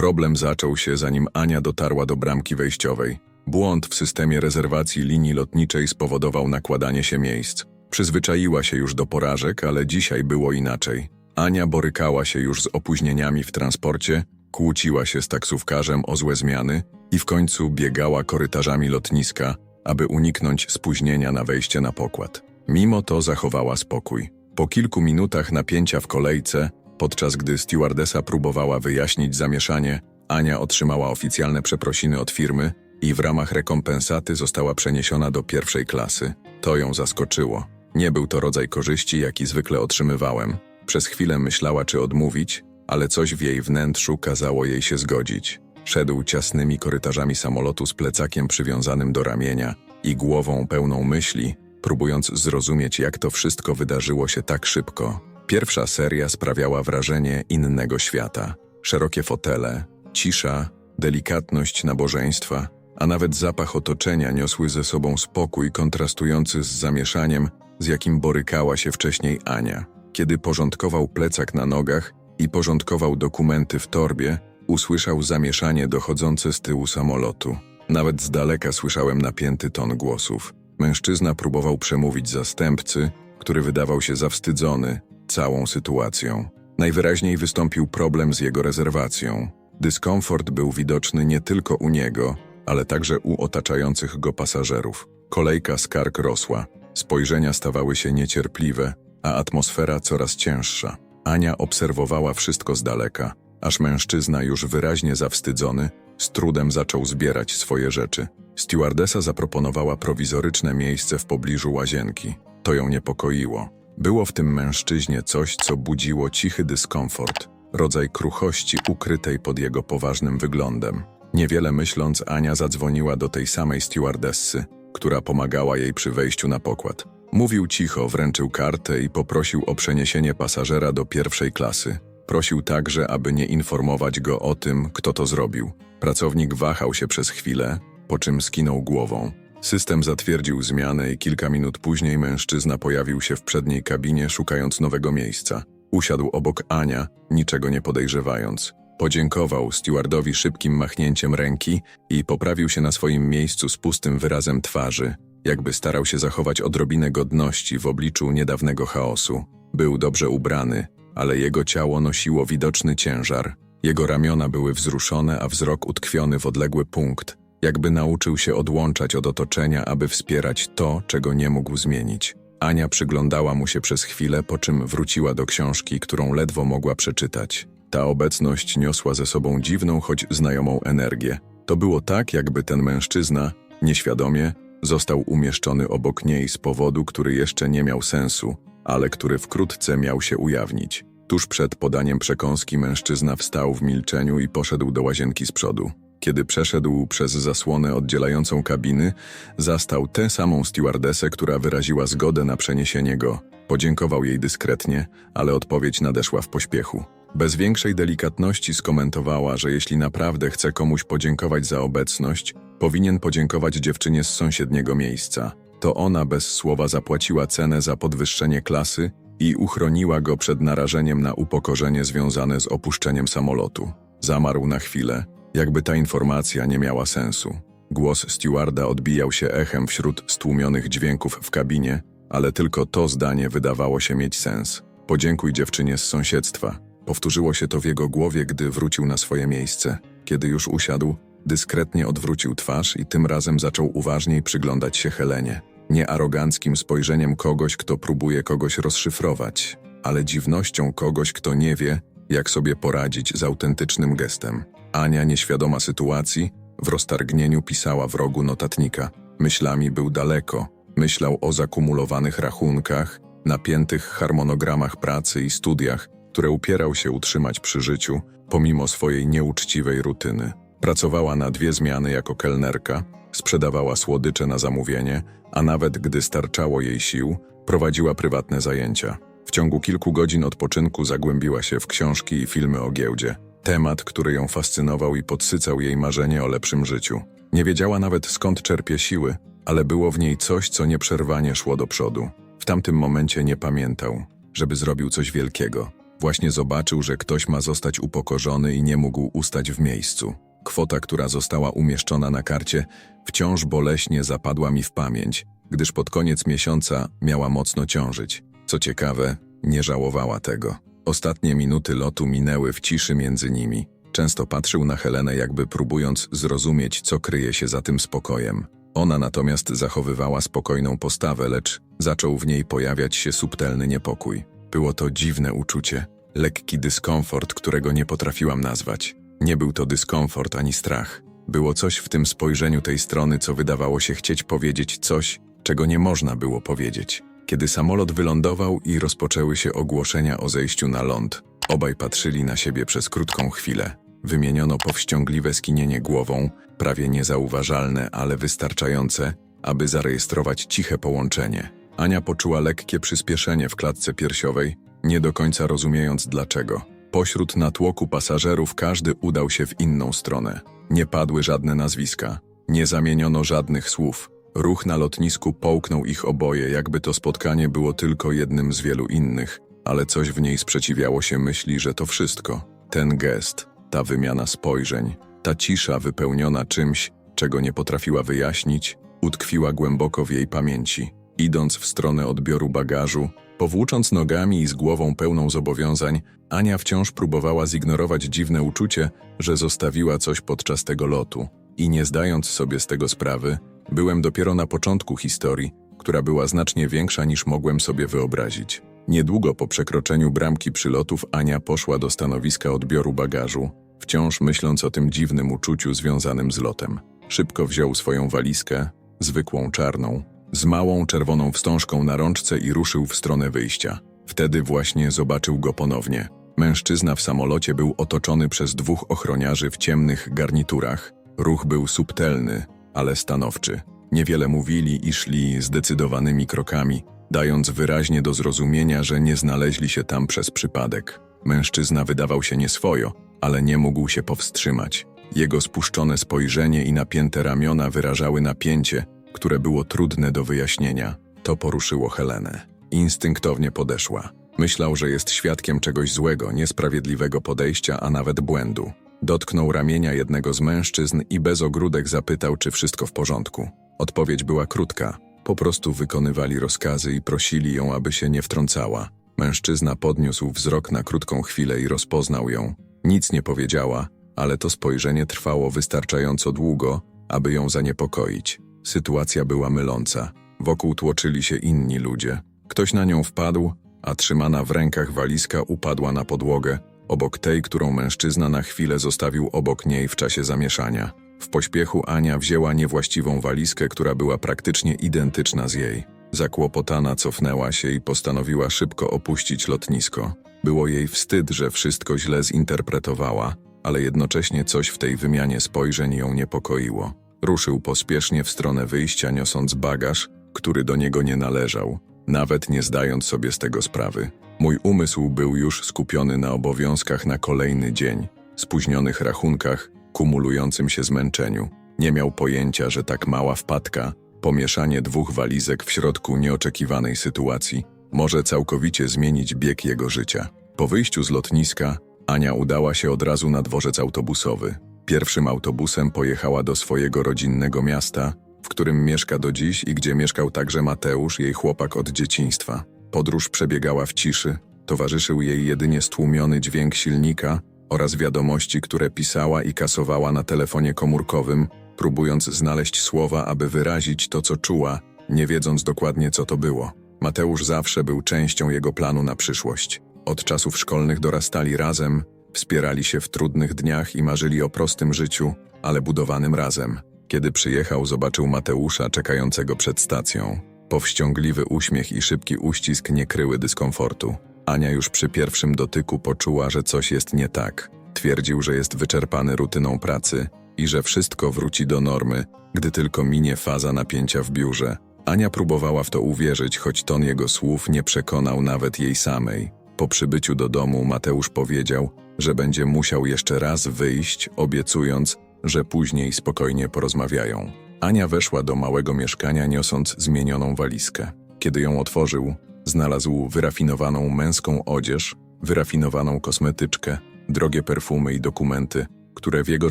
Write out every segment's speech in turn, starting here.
Problem zaczął się zanim Ania dotarła do bramki wejściowej. Błąd w systemie rezerwacji linii lotniczej spowodował nakładanie się miejsc. Przyzwyczaiła się już do porażek, ale dzisiaj było inaczej. Ania borykała się już z opóźnieniami w transporcie, kłóciła się z taksówkarzem o złe zmiany i w końcu biegała korytarzami lotniska, aby uniknąć spóźnienia na wejście na pokład. Mimo to zachowała spokój. Po kilku minutach napięcia w kolejce, podczas gdy stewardesa próbowała wyjaśnić zamieszanie, Ania otrzymała oficjalne przeprosiny od firmy i w ramach rekompensaty została przeniesiona do pierwszej klasy. To ją zaskoczyło. Nie był to rodzaj korzyści, jaki zwykle otrzymywałem. Przez chwilę myślała, czy odmówić, ale coś w jej wnętrzu kazało jej się zgodzić. Szedł ciasnymi korytarzami samolotu z plecakiem przywiązanym do ramienia i głową pełną myśli, próbując zrozumieć, jak to wszystko wydarzyło się tak szybko. Pierwsza seria sprawiała wrażenie innego świata. Szerokie fotele, cisza, delikatność nabożeństwa, a nawet zapach otoczenia niosły ze sobą spokój kontrastujący z zamieszaniem, z jakim borykała się wcześniej Ania. Kiedy porządkował plecak na nogach i porządkował dokumenty w torbie, usłyszał zamieszanie dochodzące z tyłu samolotu. Nawet z daleka słyszałem napięty ton głosów. Mężczyzna próbował przemówić zastępcy, który wydawał się zawstydzony całą sytuacją. Najwyraźniej wystąpił problem z jego rezerwacją. Dyskomfort był widoczny nie tylko u niego, ale także u otaczających go pasażerów. Kolejka skarg rosła, spojrzenia stawały się niecierpliwe, a atmosfera coraz cięższa. Ania obserwowała wszystko z daleka, aż mężczyzna, już wyraźnie zawstydzony, z trudem zaczął zbierać swoje rzeczy. Stewardesa zaproponowała prowizoryczne miejsce w pobliżu łazienki. To ją niepokoiło. Było w tym mężczyźnie coś, co budziło cichy dyskomfort, rodzaj kruchości ukrytej pod jego poważnym wyglądem. Niewiele myśląc, Ania zadzwoniła do tej samej stewardessy, która pomagała jej przy wejściu na pokład. Mówił cicho, wręczył kartę i poprosił o przeniesienie pasażera do pierwszej klasy. Prosił także, aby nie informować go o tym, kto to zrobił. Pracownik wahał się przez chwilę, po czym skinął głową. System zatwierdził zmianę i kilka minut później mężczyzna pojawił się w przedniej kabinie, szukając nowego miejsca. Usiadł obok Ania, niczego nie podejrzewając. Podziękował stewardowi szybkim machnięciem ręki i poprawił się na swoim miejscu z pustym wyrazem twarzy, jakby starał się zachować odrobinę godności w obliczu niedawnego chaosu. Był dobrze ubrany, ale jego ciało nosiło widoczny ciężar. Jego ramiona były wzruszone, a wzrok utkwiony w odległy punkt, jakby nauczył się odłączać od otoczenia, aby wspierać to, czego nie mógł zmienić. Ania przyglądała mu się przez chwilę, po czym wróciła do książki, którą ledwo mogła przeczytać. Ta obecność niosła ze sobą dziwną, choć znajomą energię. To było tak, jakby ten mężczyzna, nieświadomie, został umieszczony obok niej z powodu, który jeszcze nie miał sensu, ale który wkrótce miał się ujawnić. Tuż przed podaniem przekąski mężczyzna wstał w milczeniu i poszedł do łazienki z przodu. Kiedy przeszedł przez zasłonę oddzielającą kabiny, zastał tę samą stewardesę, która wyraziła zgodę na przeniesienie go. Podziękował jej dyskretnie, ale odpowiedź nadeszła w pośpiechu. Bez większej delikatności skomentowała, że jeśli naprawdę chce komuś podziękować za obecność, powinien podziękować dziewczynie z sąsiedniego miejsca. To ona bez słowa zapłaciła cenę za podwyższenie klasy i uchroniła go przed narażeniem na upokorzenie związane z opuszczeniem samolotu. Zamarł na chwilę, jakby ta informacja nie miała sensu. Głos stewarda odbijał się echem wśród stłumionych dźwięków w kabinie, ale tylko to zdanie wydawało się mieć sens. Podziękuj dziewczynie z sąsiedztwa. Powtórzyło się to w jego głowie, gdy wrócił na swoje miejsce. Kiedy już usiadł, dyskretnie odwrócił twarz i tym razem zaczął uważniej przyglądać się Helenie. Nie aroganckim spojrzeniem kogoś, kto próbuje kogoś rozszyfrować, ale dziwnością kogoś, kto nie wie, jak sobie poradzić z autentycznym gestem. Ania, nieświadoma sytuacji, w roztargnieniu pisała w rogu notatnika. Myślami był daleko. Myślał o zakumulowanych rachunkach, napiętych harmonogramach pracy i studiach, które upierał się utrzymać przy życiu, pomimo swojej nieuczciwej rutyny. Pracowała na dwie zmiany jako kelnerka, sprzedawała słodycze na zamówienie, a nawet gdy starczało jej sił, prowadziła prywatne zajęcia. W ciągu kilku godzin odpoczynku zagłębiła się w książki i filmy o giełdzie. Temat, który ją fascynował i podsycał jej marzenie o lepszym życiu. Nie wiedziała nawet skąd czerpie siły, ale było w niej coś, co nieprzerwanie szło do przodu. W tamtym momencie nie pamiętał, żeby zrobił coś wielkiego. Właśnie zobaczył, że ktoś ma zostać upokorzony i nie mógł ustać w miejscu. Kwota, która została umieszczona na karcie, wciąż boleśnie zapadła mi w pamięć, gdyż pod koniec miesiąca miała mocno ciążyć. Co ciekawe, nie żałowała tego. Ostatnie minuty lotu minęły w ciszy między nimi. Często patrzył na Helenę, jakby próbując zrozumieć, co kryje się za tym spokojem. Ona natomiast zachowywała spokojną postawę, lecz zaczął w niej pojawiać się subtelny niepokój. Było to dziwne uczucie, lekki dyskomfort, którego nie potrafiłam nazwać. Nie był to dyskomfort ani strach. Było coś w tym spojrzeniu tej strony, co wydawało się chcieć powiedzieć coś, czego nie można było powiedzieć. Kiedy samolot wylądował i rozpoczęły się ogłoszenia o zejściu na ląd, obaj patrzyli na siebie przez krótką chwilę. Wymieniono powściągliwe skinienie głową, prawie niezauważalne, ale wystarczające, aby zarejestrować ciche połączenie. Ania poczuła lekkie przyspieszenie w klatce piersiowej, nie do końca rozumiejąc dlaczego. Pośród natłoku pasażerów każdy udał się w inną stronę. Nie padły żadne nazwiska, nie zamieniono żadnych słów. Ruch na lotnisku połknął ich oboje, jakby to spotkanie było tylko jednym z wielu innych, ale coś w niej sprzeciwiało się myśli, że to wszystko. Ten gest, ta wymiana spojrzeń, ta cisza wypełniona czymś, czego nie potrafiła wyjaśnić, utkwiła głęboko w jej pamięci. Idąc w stronę odbioru bagażu, powłócząc nogami i z głową pełną zobowiązań, Ania wciąż próbowała zignorować dziwne uczucie, że zostawiła coś podczas tego lotu. I nie zdając sobie z tego sprawy, byłem dopiero na początku historii, która była znacznie większa niż mogłem sobie wyobrazić. Niedługo po przekroczeniu bramki przylotów Ania poszła do stanowiska odbioru bagażu, wciąż myśląc o tym dziwnym uczuciu związanym z lotem. Szybko wziął swoją walizkę, zwykłą czarną, z małą czerwoną wstążką na rączce i ruszył w stronę wyjścia. Wtedy właśnie zobaczył go ponownie. Mężczyzna w samolocie był otoczony przez dwóch ochroniarzy w ciemnych garniturach. Ruch był subtelny, ale stanowczy. Niewiele mówili i szli zdecydowanymi krokami, dając wyraźnie do zrozumienia, że nie znaleźli się tam przez przypadek. Mężczyzna wydawał się nieswojo, ale nie mógł się powstrzymać. Jego spuszczone spojrzenie i napięte ramiona wyrażały napięcie, które było trudne do wyjaśnienia. To poruszyło Helenę. Instynktownie podeszła. Myślał, że jest świadkiem czegoś złego, niesprawiedliwego podejścia, a nawet błędu. Dotknął ramienia jednego z mężczyzn i bez ogródek zapytał, czy wszystko w porządku. Odpowiedź była krótka. Po prostu wykonywali rozkazy i prosili ją, aby się nie wtrącała. Mężczyzna podniósł wzrok na krótką chwilę i rozpoznał ją. Nic nie powiedziała, ale to spojrzenie trwało wystarczająco długo, aby ją zaniepokoić. Sytuacja była myląca. Wokół tłoczyli się inni ludzie. Ktoś na nią wpadł, a trzymana w rękach walizka upadła na podłogę, obok tej, którą mężczyzna na chwilę zostawił obok niej w czasie zamieszania. W pośpiechu Ania wzięła niewłaściwą walizkę, która była praktycznie identyczna z jej. Zakłopotana cofnęła się i postanowiła szybko opuścić lotnisko. Było jej wstyd, że wszystko źle zinterpretowała, ale jednocześnie coś w tej wymianie spojrzeń ją niepokoiło. Ruszył pospiesznie w stronę wyjścia, niosąc bagaż, który do niego nie należał, nawet nie zdając sobie z tego sprawy. Mój umysł był już skupiony na obowiązkach na kolejny dzień, spóźnionych rachunkach, kumulującym się zmęczeniu. Nie miał pojęcia, że tak mała wpadka, pomieszanie dwóch walizek w środku nieoczekiwanej sytuacji, może całkowicie zmienić bieg jego życia. Po wyjściu z lotniska, Ania udała się od razu na dworzec autobusowy. Pierwszym autobusem pojechała do swojego rodzinnego miasta, w którym mieszka do dziś i gdzie mieszkał także Mateusz, jej chłopak od dzieciństwa. Podróż przebiegała w ciszy, towarzyszył jej jedynie stłumiony dźwięk silnika oraz wiadomości, które pisała i kasowała na telefonie komórkowym, próbując znaleźć słowa, aby wyrazić to, co czuła, nie wiedząc dokładnie, co to było. Mateusz zawsze był częścią jego planu na przyszłość. Od czasów szkolnych dorastali razem, wspierali się w trudnych dniach i marzyli o prostym życiu, ale budowanym razem. Kiedy przyjechał, zobaczył Mateusza czekającego przed stacją. Powściągliwy uśmiech i szybki uścisk nie kryły dyskomfortu. Ania już przy pierwszym dotyku poczuła, że coś jest nie tak. Twierdził, że jest wyczerpany rutyną pracy i że wszystko wróci do normy, gdy tylko minie faza napięcia w biurze. Ania próbowała w to uwierzyć, choć ton jego słów nie przekonał nawet jej samej. Po przybyciu do domu Mateusz powiedział, że będzie musiał jeszcze raz wyjść, obiecując, że później spokojnie porozmawiają. Ania weszła do małego mieszkania niosąc zmienioną walizkę. Kiedy ją otworzył, znalazł wyrafinowaną męską odzież, wyrafinowaną kosmetyczkę, drogie perfumy i dokumenty, które w jego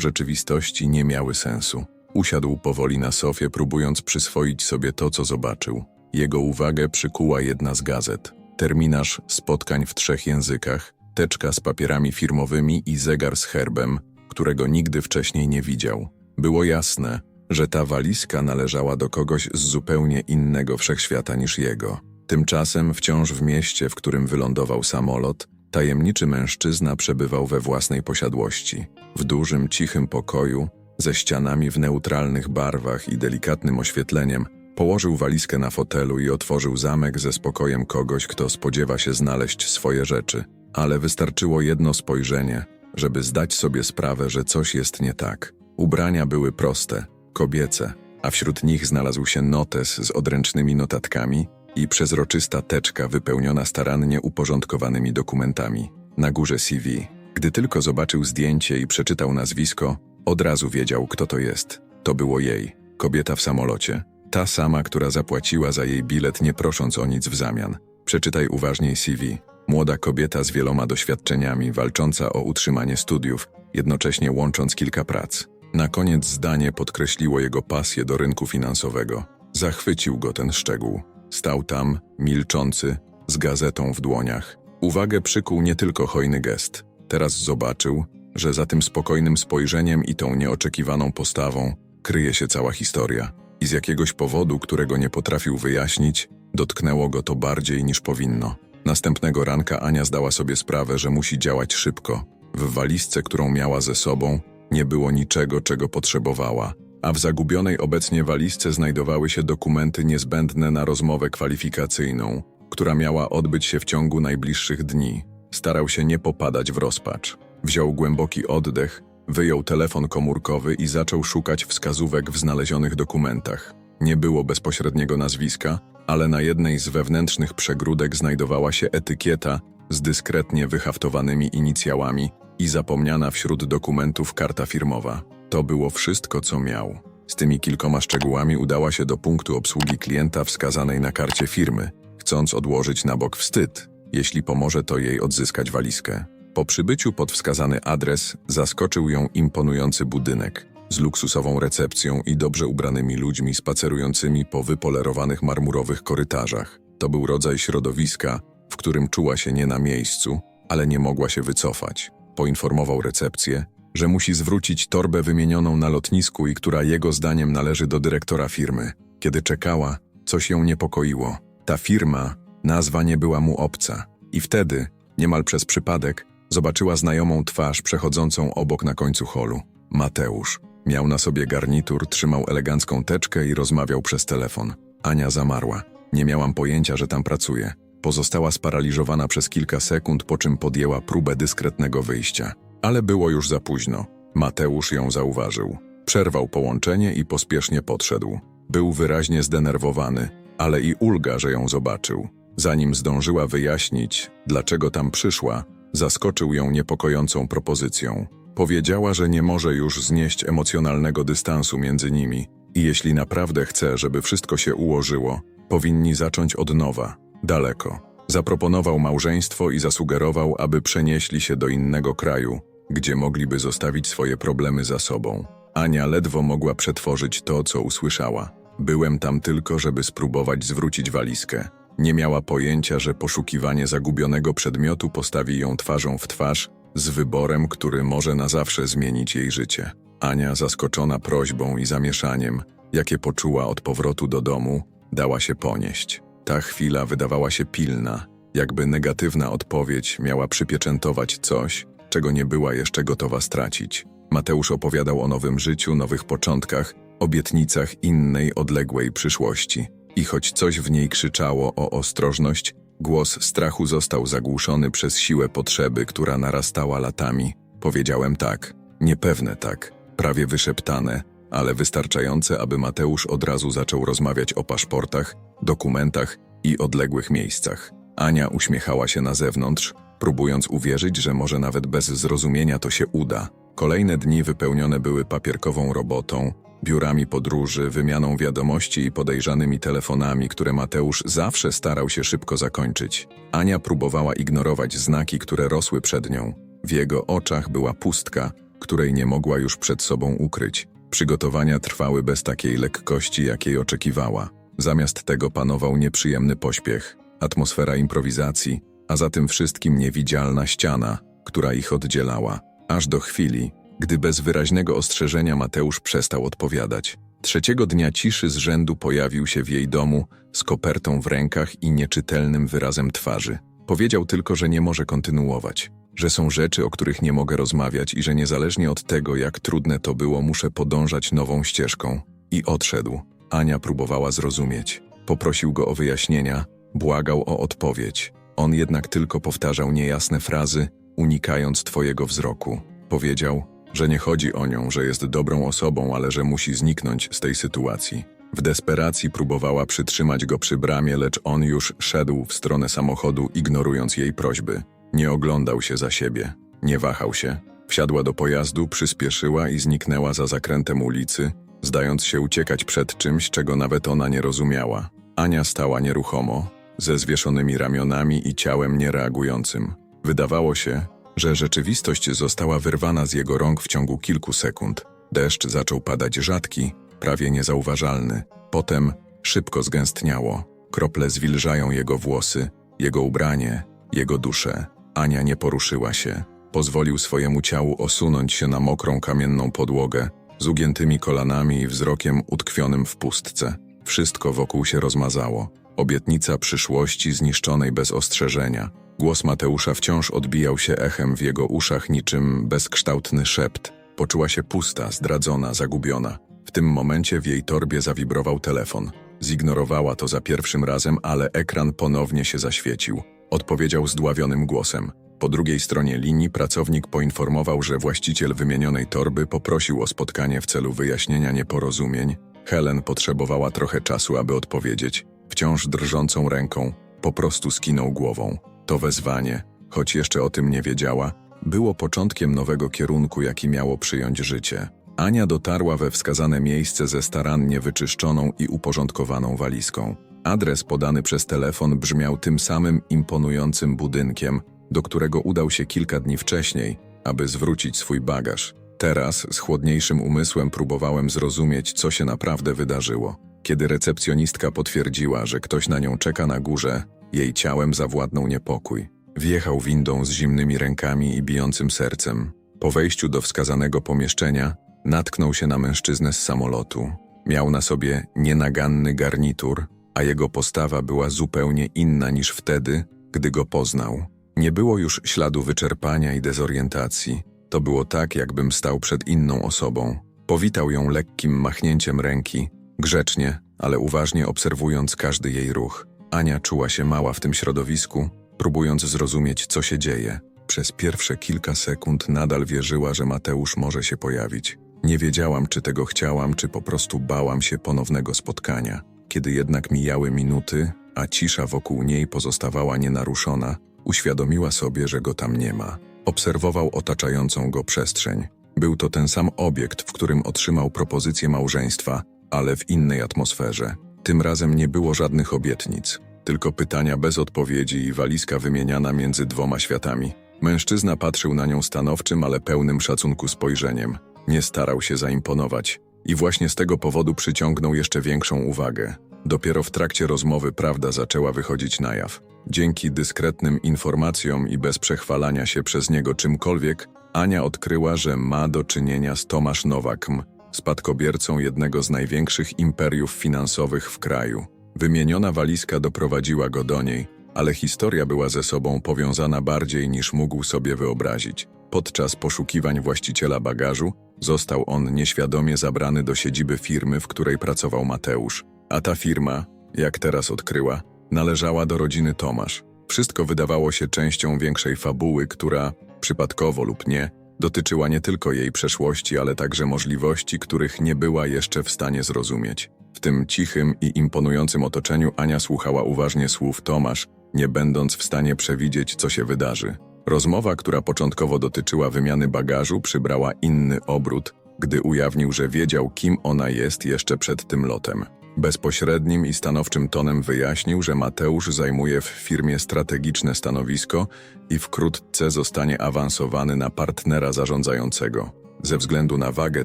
rzeczywistości nie miały sensu. Usiadł powoli na sofie, próbując przyswoić sobie to, co zobaczył. Jego uwagę przykuła jedna z gazet. Terminarz spotkań w trzech językach, teczka z papierami firmowymi i zegar z herbem, którego nigdy wcześniej nie widział. Było jasne, że ta walizka należała do kogoś z zupełnie innego wszechświata niż jego. Tymczasem wciąż w mieście, w którym wylądował samolot, tajemniczy mężczyzna przebywał we własnej posiadłości. W dużym, cichym pokoju, ze ścianami w neutralnych barwach i delikatnym oświetleniem, położył walizkę na fotelu i otworzył zamek ze spokojem kogoś, kto spodziewa się znaleźć swoje rzeczy. Ale wystarczyło jedno spojrzenie, żeby zdać sobie sprawę, że coś jest nie tak. Ubrania były proste, kobiece, a wśród nich znalazł się notes z odręcznymi notatkami i przezroczysta teczka wypełniona starannie uporządkowanymi dokumentami. Na górze CV. Gdy tylko zobaczył zdjęcie i przeczytał nazwisko, od razu wiedział, kto to jest. To było jej, kobieta w samolocie. Ta sama, która zapłaciła za jej bilet, nie prosząc o nic w zamian. Przeczytaj uważniej CV. Młoda kobieta z wieloma doświadczeniami, walcząca o utrzymanie studiów, jednocześnie łącząc kilka prac. Na koniec zdanie podkreśliło jego pasję do rynku finansowego. Zachwycił go ten szczegół. Stał tam, milczący, z gazetą w dłoniach. Uwagę przykuł nie tylko hojny gest. Teraz zobaczył, że za tym spokojnym spojrzeniem i tą nieoczekiwaną postawą kryje się cała historia. I z jakiegoś powodu, którego nie potrafił wyjaśnić, dotknęło go to bardziej niż powinno. Następnego ranka Ania zdała sobie sprawę, że musi działać szybko. W walizce, którą miała ze sobą, nie było niczego, czego potrzebowała, a w zagubionej obecnie walizce znajdowały się dokumenty niezbędne na rozmowę kwalifikacyjną, która miała odbyć się w ciągu najbliższych dni. Starał się nie popadać w rozpacz. Wziął głęboki oddech, wyjął telefon komórkowy i zaczął szukać wskazówek w znalezionych dokumentach. Nie było bezpośredniego nazwiska, ale na jednej z wewnętrznych przegródek znajdowała się etykieta z dyskretnie wyhaftowanymi inicjałami i zapomniana wśród dokumentów karta firmowa. To było wszystko, co miał. Z tymi kilkoma szczegółami udała się do punktu obsługi klienta wskazanej na karcie firmy, chcąc odłożyć na bok wstyd, jeśli pomoże to jej odzyskać walizkę. Po przybyciu pod wskazany adres zaskoczył ją imponujący budynek z luksusową recepcją i dobrze ubranymi ludźmi spacerującymi po wypolerowanych marmurowych korytarzach. To był rodzaj środowiska, w którym czuła się nie na miejscu, ale nie mogła się wycofać. Poinformował recepcję, że musi zwrócić torbę wymienioną na lotnisku i która jego zdaniem należy do dyrektora firmy. Kiedy czekała, coś ją niepokoiło. Ta firma, nazwa nie była mu obca. I wtedy, niemal przez przypadek, zobaczyła znajomą twarz przechodzącą obok na końcu holu. Mateusz. Miał na sobie garnitur, trzymał elegancką teczkę i rozmawiał przez telefon. Ania zamarła. Nie miałam pojęcia, że tam pracuje. Pozostała sparaliżowana przez kilka sekund, po czym podjęła próbę dyskretnego wyjścia. Ale było już za późno. Mateusz ją zauważył. Przerwał połączenie i pospiesznie podszedł. Był wyraźnie zdenerwowany, ale i ulga, że ją zobaczył. Zanim zdążyła wyjaśnić, dlaczego tam przyszła, zaskoczył ją niepokojącą propozycją. Powiedziała, że nie może już znieść emocjonalnego dystansu między nimi i jeśli naprawdę chce, żeby wszystko się ułożyło, powinni zacząć od nowa, daleko. Zaproponował małżeństwo i zasugerował, aby przenieśli się do innego kraju, gdzie mogliby zostawić swoje problemy za sobą. Ania ledwo mogła przetworzyć to, co usłyszała. Byłem tam tylko, żeby spróbować zwrócić walizkę. Nie miała pojęcia, że poszukiwanie zagubionego przedmiotu postawi ją twarzą w twarz z wyborem, który może na zawsze zmienić jej życie. Ania, zaskoczona prośbą i zamieszaniem, jakie poczuła od powrotu do domu, dała się ponieść. Ta chwila wydawała się pilna, jakby negatywna odpowiedź miała przypieczętować coś, czego nie była jeszcze gotowa stracić. Mateusz opowiadał o nowym życiu, nowych początkach, obietnicach innej, odległej przyszłości. I choć coś w niej krzyczało o ostrożność, głos strachu został zagłuszony przez siłę potrzeby, która narastała latami. Powiedziałem tak, niepewne tak, prawie wyszeptane, ale wystarczające, aby Mateusz od razu zaczął rozmawiać o paszportach, dokumentach i odległych miejscach. Ania uśmiechała się na zewnątrz, próbując uwierzyć, że może nawet bez zrozumienia to się uda. Kolejne dni wypełnione były papierkową robotą, biurami podróży, wymianą wiadomości i podejrzanymi telefonami, które Mateusz zawsze starał się szybko zakończyć. Ania próbowała ignorować znaki, które rosły przed nią. W jego oczach była pustka, której nie mogła już przed sobą ukryć. Przygotowania trwały bez takiej lekkości, jakiej oczekiwała. Zamiast tego panował nieprzyjemny pośpiech, atmosfera improwizacji, a za tym wszystkim niewidzialna ściana, która ich oddzielała. Aż do chwili, gdy bez wyraźnego ostrzeżenia Mateusz przestał odpowiadać. Trzeciego dnia ciszy z rzędu pojawił się w jej domu z kopertą w rękach i nieczytelnym wyrazem twarzy. Powiedział tylko, że nie może kontynuować, że są rzeczy, o których nie mogę rozmawiać i że niezależnie od tego, jak trudne to było, muszę podążać nową ścieżką. I odszedł. Ania próbowała zrozumieć. Poprosił go o wyjaśnienia, błagał o odpowiedź. On jednak tylko powtarzał niejasne frazy, unikając twojego wzroku. Powiedział, że nie chodzi o nią, że jest dobrą osobą, ale że musi zniknąć z tej sytuacji. W desperacji próbowała przytrzymać go przy bramie, lecz on już szedł w stronę samochodu, ignorując jej prośby. Nie oglądał się za siebie, nie wahał się. Wsiadła do pojazdu, przyspieszyła i zniknęła za zakrętem ulicy, zdając się uciekać przed czymś, czego nawet ona nie rozumiała. Ania stała nieruchomo, ze zwieszonymi ramionami i ciałem niereagującym. Wydawało się, że rzeczywistość została wyrwana z jego rąk w ciągu kilku sekund. Deszcz zaczął padać rzadki, prawie niezauważalny. Potem szybko zgęstniało. Krople zwilżają jego włosy, jego ubranie, jego duszę. Ania nie poruszyła się. Pozwolił swojemu ciału osunąć się na mokrą kamienną podłogę, z ugiętymi kolanami i wzrokiem utkwionym w pustce. Wszystko wokół się rozmazało. Obietnica przyszłości zniszczonej bez ostrzeżenia. Głos Mateusza wciąż odbijał się echem w jego uszach niczym bezkształtny szept. Poczuła się pusta, zdradzona, zagubiona. W tym momencie w jej torbie zawibrował telefon. Zignorowała to za pierwszym razem, ale ekran ponownie się zaświecił. Odpowiedział zdławionym głosem. Po drugiej stronie linii pracownik poinformował, że właściciel wymienionej torby poprosił o spotkanie w celu wyjaśnienia nieporozumień. Helen potrzebowała trochę czasu, aby odpowiedzieć. Wciąż drżącą ręką, po prostu skinął głową. To wezwanie, choć jeszcze o tym nie wiedziała, było początkiem nowego kierunku, jaki miało przyjąć życie. Ania dotarła we wskazane miejsce ze starannie wyczyszczoną i uporządkowaną walizką. Adres podany przez telefon brzmiał tym samym imponującym budynkiem, do którego udał się kilka dni wcześniej, aby zwrócić swój bagaż. Teraz z chłodniejszym umysłem próbowałem zrozumieć, co się naprawdę wydarzyło. Kiedy recepcjonistka potwierdziła, że ktoś na nią czeka na górze, jej ciałem zawładnął niepokój. Wjechał windą z zimnymi rękami i bijącym sercem. Po wejściu do wskazanego pomieszczenia natknął się na mężczyznę z samolotu. Miał na sobie nienaganny garnitur, a jego postawa była zupełnie inna niż wtedy, gdy go poznał. Nie było już śladu wyczerpania i dezorientacji. To było tak, jakbym stał przed inną osobą. Powitał ją lekkim machnięciem ręki, grzecznie, ale uważnie obserwując każdy jej ruch. Ania czuła się mała w tym środowisku, próbując zrozumieć, co się dzieje. Przez pierwsze kilka sekund nadal wierzyła, że Mateusz może się pojawić. Nie wiedziałam, czy tego chciałam, czy po prostu bałam się ponownego spotkania. Kiedy jednak mijały minuty, a cisza wokół niej pozostawała nienaruszona, uświadomiła sobie, że go tam nie ma. Obserwował otaczającą go przestrzeń. Był to ten sam obiekt, w którym otrzymał propozycję małżeństwa, ale w innej atmosferze. Tym razem nie było żadnych obietnic, tylko pytania bez odpowiedzi i walizka wymieniana między dwoma światami. Mężczyzna patrzył na nią stanowczym, ale pełnym szacunku spojrzeniem. Nie starał się zaimponować i właśnie z tego powodu przyciągnął jeszcze większą uwagę. Dopiero w trakcie rozmowy prawda zaczęła wychodzić na jaw. Dzięki dyskretnym informacjom i bez przechwalania się przez niego czymkolwiek, Ania odkryła, że ma do czynienia z Tomasz Nowakm, spadkobiercą jednego z największych imperiów finansowych w kraju. Wymieniona walizka doprowadziła go do niej, ale historia była ze sobą powiązana bardziej niż mógł sobie wyobrazić. Podczas poszukiwań właściciela bagażu został on nieświadomie zabrany do siedziby firmy, w której pracował Mateusz. A ta firma, jak teraz odkryła, należała do rodziny Tomasz. Wszystko wydawało się częścią większej fabuły, która, przypadkowo lub nie, dotyczyła nie tylko jej przeszłości, ale także możliwości, których nie była jeszcze w stanie zrozumieć. W tym cichym i imponującym otoczeniu Ania słuchała uważnie słów Tomasz, nie będąc w stanie przewidzieć, co się wydarzy. Rozmowa, która początkowo dotyczyła wymiany bagażu, przybrała inny obrót, gdy ujawnił, że wiedział, kim ona jest jeszcze przed tym lotem. Bezpośrednim i stanowczym tonem wyjaśnił, że Mateusz zajmuje w firmie strategiczne stanowisko i wkrótce zostanie awansowany na partnera zarządzającego. Ze względu na wagę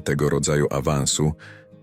tego rodzaju awansu,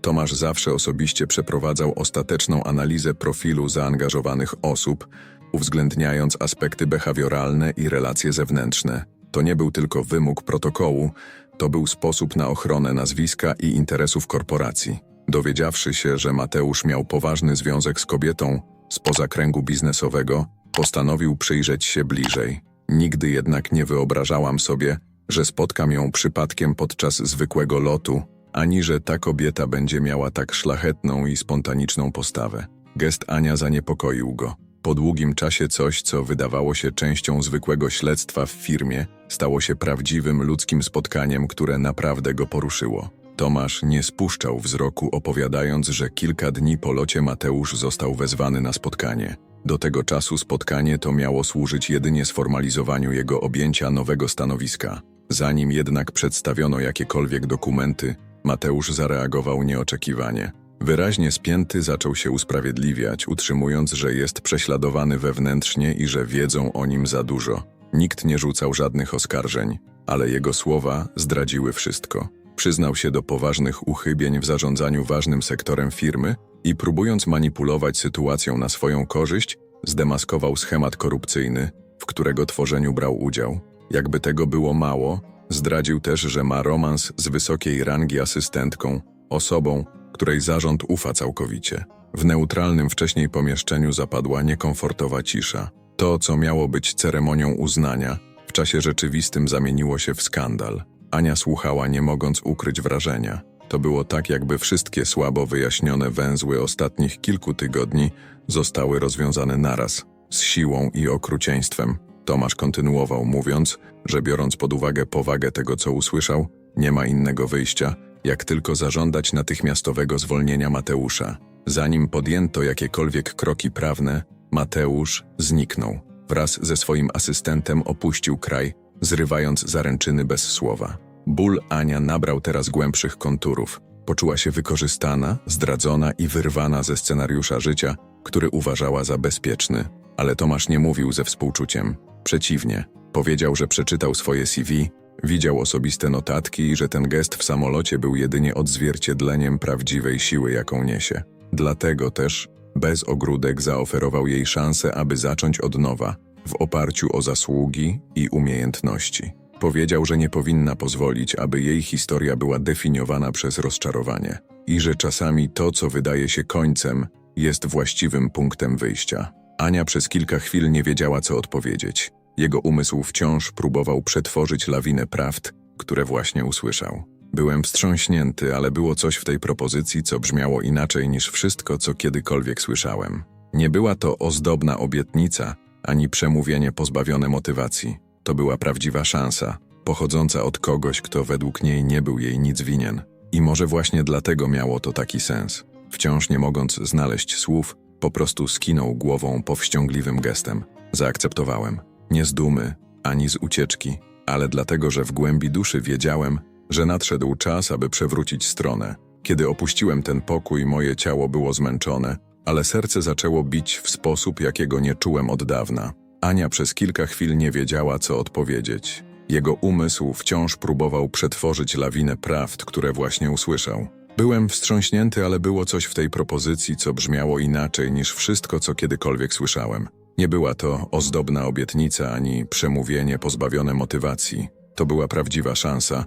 Tomasz zawsze osobiście przeprowadzał ostateczną analizę profilu zaangażowanych osób, uwzględniając aspekty behawioralne i relacje zewnętrzne. To nie był tylko wymóg protokołu, to był sposób na ochronę nazwiska i interesów korporacji. Dowiedziawszy się, że Mateusz miał poważny związek z kobietą spoza kręgu biznesowego, postanowił przyjrzeć się bliżej. Nigdy jednak nie wyobrażałam sobie, że spotkam ją przypadkiem podczas zwykłego lotu, ani że ta kobieta będzie miała tak szlachetną i spontaniczną postawę. Gest Ania zaniepokoił go. Po długim czasie coś, co wydawało się częścią zwykłego śledztwa w firmie, stało się prawdziwym ludzkim spotkaniem, które naprawdę go poruszyło. Tomasz nie spuszczał wzroku, opowiadając, że kilka dni po locie Mateusz został wezwany na spotkanie. Do tego czasu spotkanie to miało służyć jedynie sformalizowaniu jego objęcia nowego stanowiska. Zanim jednak przedstawiono jakiekolwiek dokumenty, Mateusz zareagował nieoczekiwanie. Wyraźnie spięty zaczął się usprawiedliwiać, utrzymując, że jest prześladowany wewnętrznie i że wiedzą o nim za dużo. Nikt nie rzucał żadnych oskarżeń, ale jego słowa zdradziły wszystko. Przyznał się do poważnych uchybień w zarządzaniu ważnym sektorem firmy i próbując manipulować sytuacją na swoją korzyść, zdemaskował schemat korupcyjny, w którego tworzeniu brał udział. Jakby tego było mało, zdradził też, że ma romans z wysokiej rangi asystentką, osobą, której zarząd ufa całkowicie. W neutralnym wcześniej pomieszczeniu zapadła niekomfortowa cisza. To, co miało być ceremonią uznania, w czasie rzeczywistym zamieniło się w skandal. Ania słuchała, nie mogąc ukryć wrażenia. To było tak, jakby wszystkie słabo wyjaśnione węzły ostatnich kilku tygodni zostały rozwiązane naraz, z siłą i okrucieństwem. Tomasz kontynuował, mówiąc, że biorąc pod uwagę powagę tego, co usłyszał, nie ma innego wyjścia, jak tylko zażądać natychmiastowego zwolnienia Mateusza. Zanim podjęto jakiekolwiek kroki prawne, Mateusz zniknął. Wraz ze swoim asystentem opuścił kraj, zrywając zaręczyny bez słowa. Ból Ania nabrał teraz głębszych konturów. Poczuła się wykorzystana, zdradzona i wyrwana ze scenariusza życia, który uważała za bezpieczny. Ale Tomasz nie mówił ze współczuciem. Przeciwnie, powiedział, że przeczytał swoje CV, widział osobiste notatki i że ten gest w samolocie był jedynie odzwierciedleniem prawdziwej siły, jaką niesie. Dlatego też, bez ogródek, zaoferował jej szansę, aby zacząć od nowa, w oparciu o zasługi i umiejętności. Powiedział, że nie powinna pozwolić, aby jej historia była definiowana przez rozczarowanie i że czasami to, co wydaje się końcem, jest właściwym punktem wyjścia. Ania przez kilka chwil nie wiedziała, co odpowiedzieć. Jego umysł wciąż próbował przetworzyć lawinę prawd, które właśnie usłyszał. Byłem wstrząśnięty, ale było coś w tej propozycji, co brzmiało inaczej niż wszystko, co kiedykolwiek słyszałem. Nie była to ozdobna obietnica, ani przemówienie pozbawione motywacji. To była prawdziwa szansa, pochodząca od kogoś, kto według niej nie był jej nic winien. I może właśnie dlatego miało to taki sens. Wciąż nie mogąc znaleźć słów, po prostu skinął głową powściągliwym gestem. Zaakceptowałem. Nie z dumy, ani z ucieczki, ale dlatego, że w głębi duszy wiedziałem, że nadszedł czas, aby przewrócić stronę. Kiedy opuściłem ten pokój, moje ciało było zmęczone, ale serce zaczęło bić w sposób, jakiego nie czułem od dawna. Ania przez kilka chwil nie wiedziała, co odpowiedzieć. Jego umysł wciąż próbował przetworzyć lawinę prawd, które właśnie usłyszał. Byłem wstrząśnięty, ale było coś w tej propozycji, co brzmiało inaczej niż wszystko, co kiedykolwiek słyszałem. Nie była to ozdobna obietnica ani przemówienie pozbawione motywacji. To była prawdziwa szansa,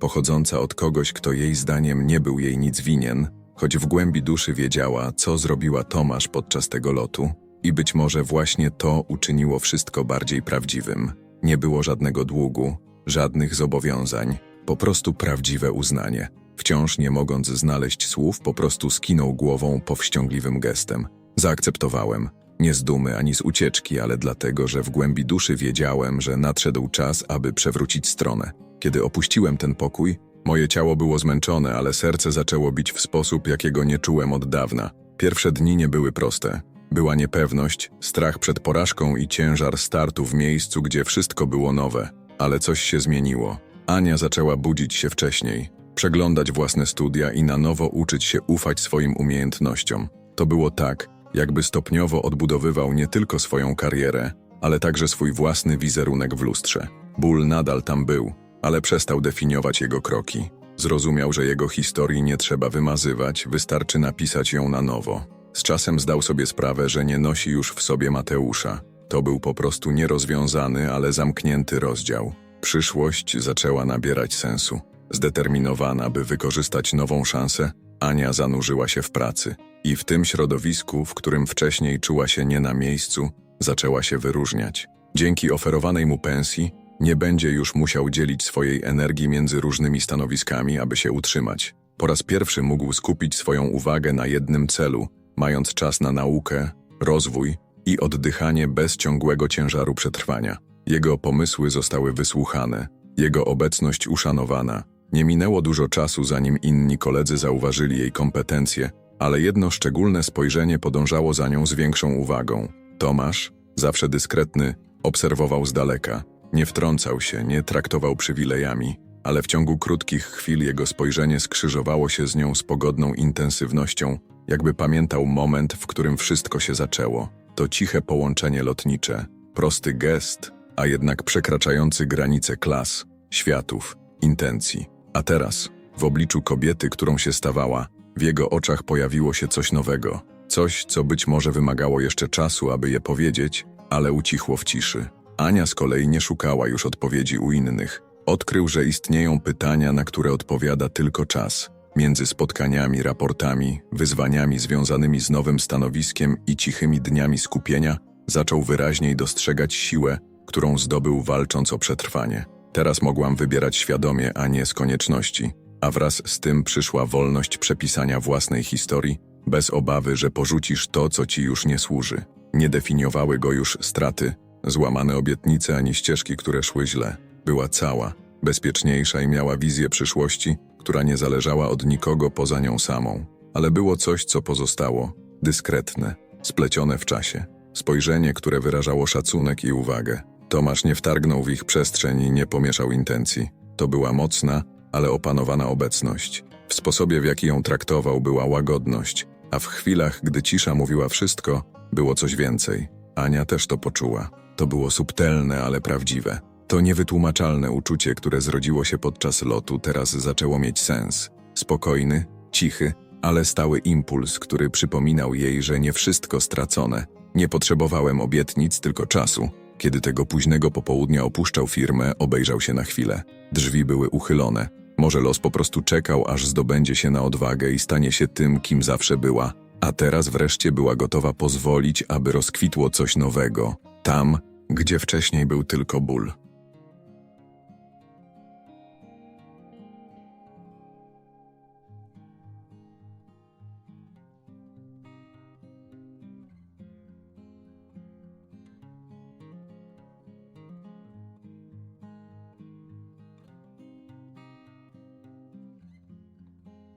pochodząca od kogoś, kto jej zdaniem nie był jej nic winien, choć w głębi duszy wiedziała, co zrobiła Tomasz podczas tego lotu. I być może właśnie to uczyniło wszystko bardziej prawdziwym. Nie było żadnego długu, żadnych zobowiązań, po prostu prawdziwe uznanie. Wciąż nie mogąc znaleźć słów, po prostu skinął głową powściągliwym gestem. Zaakceptowałem. Nie z dumy ani z ucieczki, ale dlatego, że w głębi duszy wiedziałem, że nadszedł czas, aby przewrócić stronę. Kiedy opuściłem ten pokój, moje ciało było zmęczone, ale serce zaczęło bić w sposób, jakiego nie czułem od dawna. Pierwsze dni nie były proste. Była niepewność, strach przed porażką i ciężar startu w miejscu, gdzie wszystko było nowe. Ale coś się zmieniło. Ania zaczęła budzić się wcześniej. przeglądać własne studia i na nowo uczyć się ufać swoim umiejętnościom. To było tak, jakby stopniowo odbudowywał nie tylko swoją karierę, ale także swój własny wizerunek w lustrze. Ból nadal tam był, ale przestał definiować jego kroki. Zrozumiał, że jego historii nie trzeba wymazywać, wystarczy napisać ją na nowo. Z czasem zdał sobie sprawę, że nie nosi już w sobie Mateusza. To był po prostu nierozwiązany, ale zamknięty rozdział. Przyszłość zaczęła nabierać sensu. Zdeterminowana, by wykorzystać nową szansę, Ania zanurzyła się w pracy. I w tym środowisku, w którym wcześniej czuła się nie na miejscu, zaczęła się wyróżniać. Dzięki oferowanej mu pensji nie będzie już musiał dzielić swojej energii między różnymi stanowiskami, aby się utrzymać. Po raz pierwszy mógł skupić swoją uwagę na jednym celu, mając czas na naukę, rozwój i oddychanie bez ciągłego ciężaru przetrwania. Jego pomysły zostały wysłuchane, jego obecność uszanowana. Nie minęło dużo czasu, zanim inni koledzy zauważyli jej kompetencje, ale jedno szczególne spojrzenie podążało za nią z większą uwagą. Tomasz, zawsze dyskretny, obserwował z daleka. Nie wtrącał się, nie traktował przywilejami, ale w ciągu krótkich chwil jego spojrzenie skrzyżowało się z nią z pogodną intensywnością, jakby pamiętał moment, w którym wszystko się zaczęło. To ciche połączenie lotnicze, prosty gest, a jednak przekraczający granice klas, światów, intencji. A teraz, w obliczu kobiety, którą się stawała, w jego oczach pojawiło się coś nowego. Coś, co być może wymagało jeszcze czasu, aby je powiedzieć, ale ucichło w ciszy. Ania z kolei nie szukała już odpowiedzi u innych. Odkrył, że istnieją pytania, na które odpowiada tylko czas. Między spotkaniami, raportami, wyzwaniami związanymi z nowym stanowiskiem i cichymi dniami skupienia, zaczął wyraźniej dostrzegać siłę, którą zdobył walcząc o przetrwanie. Teraz mogłam wybierać świadomie, a nie z konieczności, a wraz z tym przyszła wolność przepisania własnej historii, bez obawy, że porzucisz to, co ci już nie służy. Nie definiowały go już straty, złamane obietnice ani ścieżki, które szły źle. Była cała, bezpieczniejsza i miała wizję przyszłości, która nie zależała od nikogo poza nią samą. Ale było coś, co pozostało, dyskretne, splecione w czasie. Spojrzenie, które wyrażało szacunek i uwagę. Tomasz nie wtargnął w ich przestrzeń i nie pomieszał intencji. To była mocna, ale opanowana obecność. W sposobie, w jaki ją traktował, była łagodność, a w chwilach, gdy cisza mówiła wszystko, było coś więcej. Ania też to poczuła. To było subtelne, ale prawdziwe. To niewytłumaczalne uczucie, które zrodziło się podczas lotu, teraz zaczęło mieć sens. Spokojny, cichy, ale stały impuls, który przypominał jej, że nie wszystko stracone. Nie potrzebowałem obietnic, tylko czasu. Kiedy tego późnego popołudnia opuszczał firmę, obejrzał się na chwilę. Drzwi były uchylone. Może los po prostu czekał, aż zdobędzie się na odwagę i stanie się tym, kim zawsze była. A teraz wreszcie była gotowa pozwolić, aby rozkwitło coś nowego. Tam, gdzie wcześniej był tylko ból.